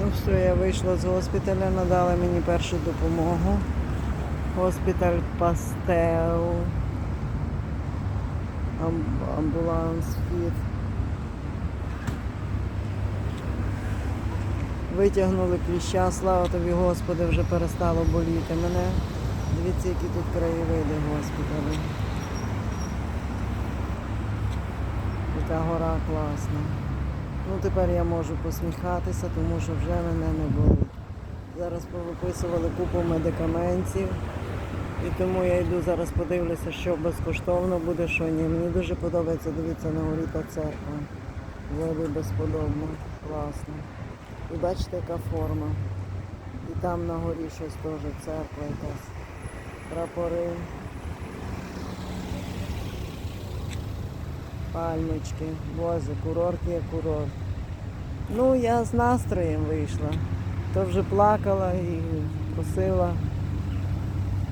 Ну все, я вийшла з госпіталя, надали мені першу допомогу. Госпіталь Пастеу. Амб- Амбуланс Фіт. Витягнули кліща, слава тобі, Господи, вже перестало боліти мене. Дивіться, які тут краєвиди госпіталю. Яка гора класна. Ну тепер я можу посміхатися, тому що вже мене не болить. Зараз повиписували купу медикаментів. І тому я йду зараз подивлюся, що безкоштовно буде, що ні. Мені дуже подобається, дивіться, на горі та церква. Взагалі безподобно, класно. І бачите, яка форма. І там на горі щось теж церква якась. Прапори. Пальмочки. Боже, курорт є курорт. Ну, я з настроєм вийшла. То вже плакала і просила,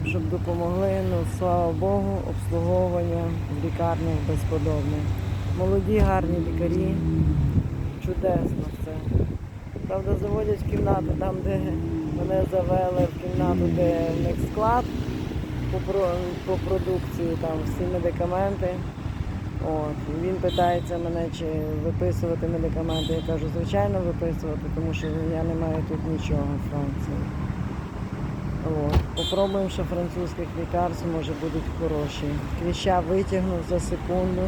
щоб допомогли. Ну, слава Богу, обслуговування в лікарнях безподобне. Молоді, гарні лікарі. Чудесно все. Правда, заводять кімнату там, де мене завели в кімнату, де в них склад по продукції, там всі медикаменти. От. Він питається мене, чи виписувати медикаменти. Я кажу, звичайно, виписувати, тому що я не маю тут нічого в Франції. От. Попробуємо ще французьких лікарств, може будуть хороші. Кліща витягнув за секунду.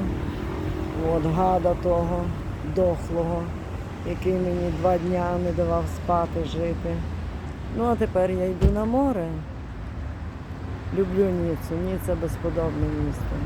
От, гада того дохлого, який мені два дня не давав спати, жити. Ну а тепер я йду на море. Люблю Ніцу. Ніца безподобне місто.